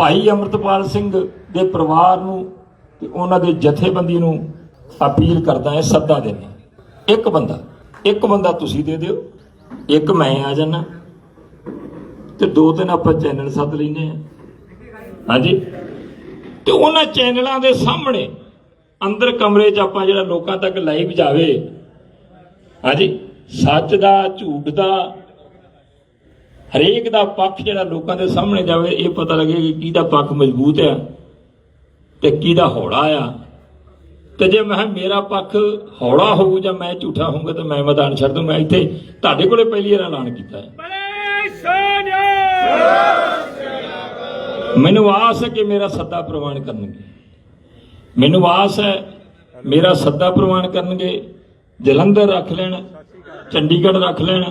ਭਾਈ ਅਮਰਤਪਾਲ ਸਿੰਘ ਦੇ ਪਰਿਵਾਰ ਨੂੰ ਤੇ ਉਹਨਾਂ ਦੇ ਜਥੇਬੰਦੀ ਨੂੰ ਅਪੀਲ ਕਰਦਾ ਹੈ, ਸੱਦਾ ਦੇਣਾ ਇੱਕ ਬੰਦਾ ਇੱਕ ਬੰਦਾ ਤੁਸੀਂ ਦੇ ਦਿਓ, ਇੱਕ ਮੈਂ ਆ ਜਾਣਾ ਤੇ ਦੋ ਤਿੰਨ ਆਪਾਂ ਚੈਨਲ ਸੱਦ ਲੈਨੇ ਆ ਹਾਂਜੀ। ਤੇ ਉਹਨਾਂ ਚੈਨਲਾਂ ਦੇ ਸਾਹਮਣੇ ਅੰਦਰ ਕਮਰੇ 'ਚ ਆਪਾਂ ਜਿਹੜਾ ਲੋਕਾਂ ਤੱਕ ਲਾਈਵ ਜਾਵੇ। ਹਾਂਜੀ। ਸੱਚ ਦਾ, ਝੂਠ ਦਾ ਹਰੇਕ ਦਾ ਪੱਖ ਜਿਹੜਾ ਲੋਕਾਂ ਦੇ ਸਾਹਮਣੇ ਜਾਵੇ, ਇਹ ਪਤਾ ਲੱਗੇ ਕਿ ਕਿਹਦਾ ਪੱਖ ਮਜ਼ਬੂਤ ਆ ਤੇ ਕਿਹਦਾ ਹੌਲਾ ਆ। ਤੇ ਜੇ ਮੈਂ ਕਿਹਾ ਮੇਰਾ ਪੱਖ ਹੌਲਾ ਹੋਊ ਜਾਂ ਮੈਂ ਝੂਠਾ ਹੋਊਗਾ ਤਾਂ ਮੈਂ ਮੈਦਾਨ ਛੱਡ ਦੂੰ ਮੈਂ ਇੱਥੇ ਤੁਹਾਡੇ ਕੋਲੇ ਪਹਿਲੀ ਵਾਰ ਐਲਾਨ ਕੀਤਾ ਹੈ। ਮੈਨੂੰ ਆਸ ਹੈ ਕਿ ਮੇਰਾ ਸੱਦਾ ਪ੍ਰਵਾਨ ਕਰਨਗੇ। ਮੈਨੂੰ ਆਸ ਹੈ ਮੇਰਾ ਸੱਦਾ ਪ੍ਰਵਾਨ ਕਰਨਗੇ। ਜਲੰਧਰ ਰੱਖ ਲੈਣ, ਚੰਡੀਗੜ੍ਹ ਰੱਖ ਲੈਣ,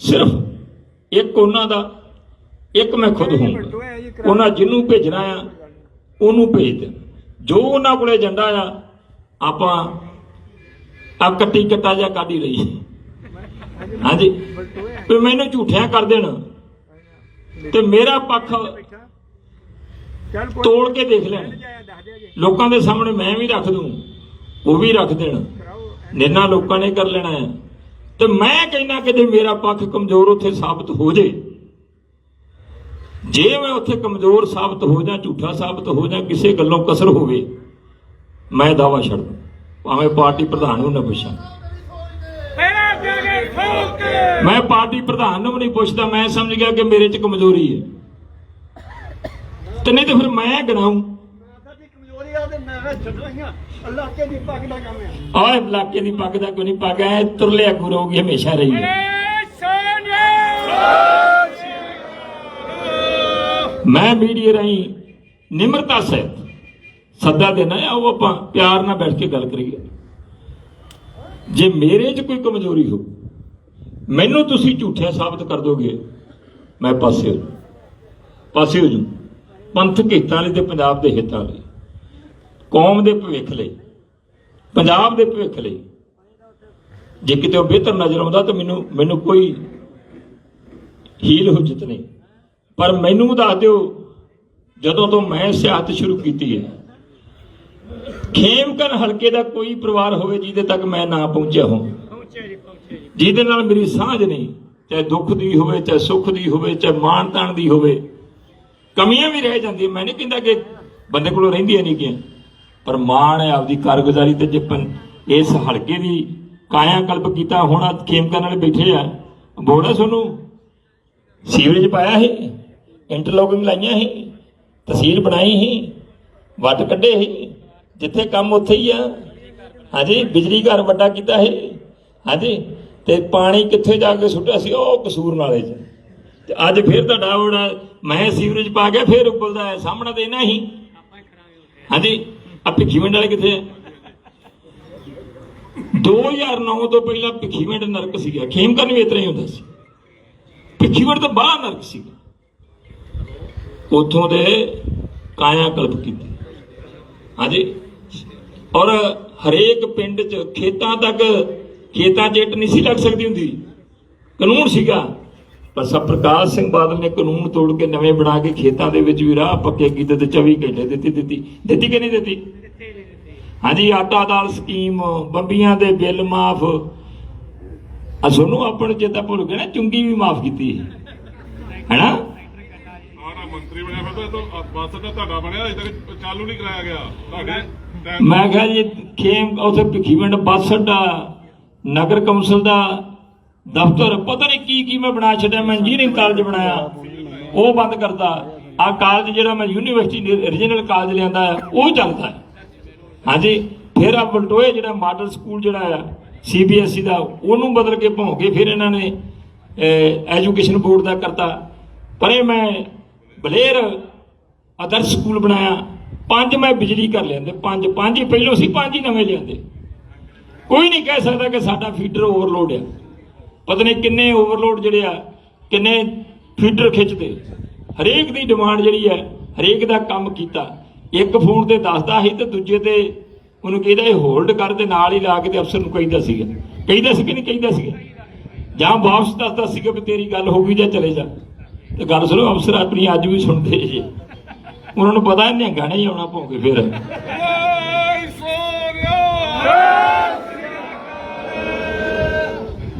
ਸਿਰਫ ਇੱਕ ਉਹਨਾਂ ਦਾ ਇੱਕ ਮੈਂ ਖੁਦ ਹੋਊਂਗਾ। ਉਹਨਾਂ ਜਿਹਨੂੰ ਭੇਜਣਾ ਆ ਉਹਨੂੰ ਭੇਜ ਦੇਣ ਜੋ ਉਹਨਾਂ ਕੋਲੇ ਏਜੰਡਾ ਆ ਆਪਾਂ ਆ ਕੱਟੀ ਕੱਟਾ ਜਿਹਾ ਕਾਢੀ ਲਈ ਹਾਂਜੀ। ਵੀ ਮੈਨੂੰ ਝੂਠਿਆਂ ਕਰ ਦੇਣ। ਤੇ ਮੇਰਾ ਪੱਖ ਤੋੜ ਕੇ ਦੇਖ ਲੈਣ। ਜੀ ਲੋਕਾਂ ਦੇ ਸਾਹਮਣੇ ਮੈਂ ਵੀ ਰੱਖ ਦੂੰ ਉਹ ਵੀ ਰੱਖ ਦੇਣ। ਨਿਰਣਾ ਲੋਕਾਂ ਨੇ ਕਰ ਲੈਣਾ ਹੈ ਤੇ ਮੈਂ ਕਹਿੰਦਾ ਕਿ ਜੇ ਮੇਰਾ ਪੱਖ ਕਮਜ਼ੋਰ ਉੱਥੇ ਸਾਬਤ ਹੋ ਜੇ ਜੇ ਮੈਂ ਉੱਥੇ ਕਮਜ਼ੋਰ ਸਾਬਤ ਹੋ ਜਾਂ ਝੂਠਾ ਸਾਬਤ ਹੋ ਜਾਂ ਕਿਸੇ ਗੱਲੋਂ ਕਸਰ ਹੋਵੇ ਮੈਂ ਦਾਵਾ ਛੱਡ ਦੂੰ। ਭਾਵੇਂ ਪਾਰਟੀ ਪ੍ਰਧਾਨ ਨੂੰ ਨਾ ਪੁੱਛਾਂ। ਮੈਂ ਪਾਰਟੀ ਪ੍ਰਧਾਨ ਨੂੰ ਵੀ ਨਹੀਂ ਪੁੱਛਦਾ ਮੈਂ ਸਮਝ ਗਿਆ ਕਿ ਮੇਰੇ 'ਚ ਕਮਜ਼ੋਰੀ ਹੈ। ਤੇ ਨਹੀਂ ਤੇ ਫਿਰ ਮੈਂ ਗਣਾਉਂ ਆਹ ਇਲਾਕੇ ਦੀ ਪੱਗ ਦਾ ਕੋਈ ਨਹੀਂ, ਪੱਗ ਐ ਤੁਰਲੇ ਆਗੂ ਰਹੂਗੀ ਹਮੇਸ਼ਾ ਰਹੀ ਹੈ। ਮੈਂ ਮੀਡੀਆ ਰਾਹੀਂ ਨਿਮਰਤਾ ਸਹਿਤ ਸੱਦਾ ਦੇਣਾ ਆ ਉਹ ਆਪਾਂ ਪਿਆਰ ਨਾਲ ਬੈਠ ਕੇ ਗੱਲ ਕਰੀਏ। ਜੇ ਮੇਰੇ 'ਚ ਕੋਈ ਕਮਜ਼ੋਰੀ ਹੋ, ਮੈਨੂੰ ਤੁਸੀਂ ਝੂਠਿਆ ਸਾਬਤ ਕਰ ਦੋਗੇ, ਮੈਂ ਪਾਸੇ ਹੋ ਜਾਊਂ। ਪਾਸੇ ਹੋ ਜੂ ਪੰਥਕ ਹਿੱਤਾਂ ਲਈ ਤੇ ਪੰਜਾਬ ਦੇ ਹਿੱਤਾਂ ਲਈ ਕੌਮ ਦੇ ਭਵਿੱਖ ਲਈ, ਪੰਜਾਬ ਦੇ ਭਵਿੱਖ ਲਈ, ਜੇ ਕਿਤੇ ਉਹ ਬਿਹਤਰ ਨਜ਼ਰ ਆਉਂਦਾ ਤਾਂ ਮੈਨੂੰ ਮੈਨੂੰ ਕੋਈ ਹੀਲ ਹੁਜਤ ਨਹੀਂ। ਪਰ ਮੈਨੂੰ ਦੱਸ ਦਿਓ, ਜਦੋਂ ਤੋਂ ਮੈਂ ਸਿਆਸਤ ਸ਼ੁਰੂ ਕੀਤੀ ਹੈ ਖੇਮਕਰ ਹਲਕੇ ਦਾ ਕੋਈ ਪਰਿਵਾਰ ਹੋਵੇ ਜਿਹਦੇ ਤੱਕ ਮੈਂ ਨਾ ਪਹੁੰਚਿਆ ਹਾਂ ਜਿਹਦੇ ਨਾਲ ਮੇਰੀ ਸਾਂਝ ਨਹੀਂ, ਚਾਹੇ ਦੁੱਖ ਦੀ ਹੋਵੇ, ਚਾਹੇ ਸੁੱਖ ਦੀ ਹੋਵੇ, ਚਾਹੇ ਮਾਣ ਤਾਣ ਦੀ ਹੋਵੇ, ਕਮੀਆਂ ਵੀ ਰਹਿ ਜਾਂਦੀਆਂ। ਮੈਂ ਨਹੀਂ ਕਹਿੰਦਾ ਕਿ ਬੰਦੇ ਕੋਲੋਂ ਰਹਿੰਦੀਆਂ ਨਹੀਂ ਗਿਆ ਪਰ ਮਾਣ ਹੈ ਆਪਦੀ ਕਾਰਗੁਜ਼ਾਰੀ ਤੇ ਜੇ ਇਸ ਹਲਕੇ ਦੀ ਕਾਇਆ ਕਲਪ ਕੀਤਾ, ਹੁਣ ਆਹ ਖੇਮਕਰ ਨਾਲ ਬੈਠੇ ਆ। ਬੋੜਾ ਤੁਹਾਨੂੰ? ਸੀਵਰੇਜ ਪਾਇਆ ਹੈ ਇੰਟਰਲੋਕਿੰਗ ਲਾਈਆਂ ਹੈ ਤਹਿਸੀਲ ਬਣਾਈ ਹੈ ਵੱਟ ਕੱਢੇ ਹੈ ਜਿੱਥੇ ਕੰਮ ਉੱਥੇ ਹੀ ਆ। ਹਾਂਜੀ, ਬਿਜਲੀ ਘਰ ਵੱਡਾ ਕੀਤਾ ਹੈ ਹਾਂਜੀ, ਤੇ ਪਾਣੀ ਕਿੱਥੇ ਜਾ ਕੇ ਸੁੱਟਿਆ ਸੀ, ਉਹ ਕਸੂਰ ਨਾਲੇ 'ਚ। ਤੇ ਅੱਜ ਫਿਰ ਤੁਹਾਡਾ ਉਹਦਾ ਮੈਂ ਸੀਵਰੇਜ ਪਾ ਗਿਆ ਫਿਰ ਉਬਲਦਾ ਹੈ ਸਾਹਮਣਾ ਤੇ ਇਹਨਾਂ ਹੀ। ਹਾਂਜੀ ਆ ਭਿੱਖੀਵਿੰਡ ਵਾਲੇ ਕਿੱਥੇ ਆ? 2009 ਤੋਂ ਪਹਿਲਾਂ ਭਿੱਖੀਵਿੰਡ ਨਰਕ ਸੀਗਾ। ਖੇਮਕਰਨ ਵੀ ਇਤਰਾ ਹੀ ਹੁੰਦਾ ਸੀ। ਭਿੱਖੀਵਿੰਡ ਤੋਂ ਬਾਹਰ ਨਰਕ ਸੀਗਾ। ਉਥੋਂ ਦੇ ਕਾਇਆ ਕਲਪ ਕੀਤੀ। ਹਾਂਜੀ। ਔਰ ਹਰੇਕ ਪਿੰਡ 'ਚ ਖੇਤਾਂ ਤੱਕ ਖੇਤਾਂ 'ਚ ਇੱਟ ਨਹੀਂ ਸੀ ਲੱਗ ਸਕਦੀ ਹੁੰਦੀ। ਕਾਨੂੰਨ ਸੀਗਾ। ਪਰ ਸਭ ਪ੍ਰਕਾਸ਼ ਸਿੰਘ ਬਾਦਲ ਨੇ ਕਾਨੂੰਨ ਤੋੜ ਕੇ ਨਵੇਂ ਬਣਾ ਕੇ ਖੇਤਾਂ ਦੇ ਵਿੱਚ ਵੀ ਰਾਹ ਪੱਕੇ ਕੀਤੇ ਤੇ 24 ਘੰਟੇ ਦਿੱਤੀ ਦਿੱਤੀ। ਦਿੱਤੀ ਕਿ ਨਹੀਂ ਦਿੱਤੀ? ਹਾਂਜੀ ਆਟਾ ਦਾਲ ਸਕੀਮ ਬੰਬੀਆਂ ਦੇ ਬਿੱਲ ਮਾਫ। ਆ ਤੁਹਾਨੂੰ ਆਪਾਂ ਨੂੰ ਚੇਤਾ ਭੁੱਲ ਗਿਆ ਨਾ ਚੁੰਗੀ ਵੀ ਮਾਫ ਕੀਤੀ ਹੈਨਾ? ਆਣਾ ਮੰਤਰੀ ਬਣਿਆ ਫਿਰ ਤਾਂ ਬੱਸ ਦਾ ਤੁਹਾਡਾ ਬਣਿਆ ਅਜੇ ਤੱਕ ਚਾਲੂ ਨਹੀਂ ਕਰਾਇਆ ਗਿਆ। ਤੁਹਾਡੇ ਟਾਈਮ ਮੈਂ ਕਿਹਾ ਜੀ ਖੇਮ ਉਥੇ ਭਿੱਖੀਵਿੰਡ ਬੱਸ ਅੱਡਾ ਨਗਰ ਕੌਂਸਲ ਦਾ ਦਫ਼ਤਰ ਪਤਾ ਨਹੀਂ ਕੀ ਕੀ ਮੈਂ ਬਣਾ ਛੱਡਿਆ ਮੈਂ ਇੰਜੀਨੀਅਰਿੰਗ ਕਾਲਜ ਬਣਾਇਆ। ਉਹ ਬੰਦ ਕਰਤਾ। ਆ ਕਾਲਜ ਜਿਹੜਾ ਮੈਂ ਯੂਨੀਵਰਸਿਟੀ ਰੀਜਨਲ ਕਾਲਜ ਲਿਆਂਦਾ ਹੈ, ਉਹ ਚੱਲਦਾ ਹੈ। ਹਾਂਜੀ ਫਿਰ ਆ ਬਲਟੋਏ ਜਿਹੜਾ ਮਾਡਲ ਸਕੂਲ ਜਿਹੜਾ ਆ ਸੀਬੀਐਸਈ ਦਾ ਉਹਨੂੰ ਬਦਲ ਕੇ ਭੌਂਕੇ ਫਿਰ ਇਹਨਾਂ ਨੇ ਐਜੂਕੇਸ਼ਨ ਬੋਰਡ ਦਾ ਕਰਤਾ। ਪਰ ਇਹ ਮੈਂ ਬਲੇਰ ਆਦਰਸ਼ ਸਕੂਲ ਬਣਾਇਆ। ਪੰਜ ਮੈਂ ਬਿਜਲੀ ਕਰ ਲਿਆਂਦੇ। ਪੰਜ ਪੰਜ ਹੀ ਪਹਿਲੋਂ ਸੀ ਪੰਜ ਹੀ ਨਵੇਂ ਲਿਆਂਦੇ। ਕੋਈ ਨਹੀਂ ਕਹਿ ਸਕਦਾ ਕਿ ਸਾਡਾ ਫੀਡਰ ਓਵਰਲੋਡ ਹੈ। ਪਤਾ ਨਹੀਂ ਕਿੰਨੇ ਓਵਰਲੋਡ ਜਿਹੜੇ ਆ, ਕਿੰਨੇ ਫੀਡਰ ਖਿੱਚਦੇ। ਹਰੇਕ ਦੀ ਡਿਮਾਂਡ ਜਿਹੜੀ ਹੈ ਹਰੇਕ ਦਾ ਕੰਮ ਕੀਤਾ। ਇੱਕ ਫੋਨ ਤੇ ਦੱਸਦਾ ਸੀ ਤੇ ਦੂਜੇ ਤੇ ਉਹਨੂੰ ਕਹਿੰਦਾ, ਇਹ ਹੋਲਡ ਕਰ ਤੇ ਨਾਲ ਹੀ ਲਾ ਕੇ ਤੇ ਅਫਸਰ ਨੂੰ ਕਹਿੰਦਾ ਸੀਗਾ। ਕਹਿੰਦਾ ਸੀ ਕਿ ਨਹੀਂ ਕਹਿੰਦਾ ਸੀਗਾ? ਜਾਂ ਵਾਪਸ ਦੱਸਦਾ ਸੀਗਾ ਵੀ ਤੇਰੀ ਗੱਲ ਹੋ ਗਈ ਜਾਂ ਚਲੇ ਜਾ। ਤੇ ਗੱਲ ਸੁਣੋ, ਅਫਸਰ ਆਪਣੀ ਅੱਜ ਵੀ ਸੁਣਦੇ ਜੇ। ਉਹਨਾਂ ਨੂੰ ਪਤਾ ਨਿਹੰਗਾ ਨਹੀਂ ਆਉਣਾ ਭੌਂਕੇ ਫਿਰ।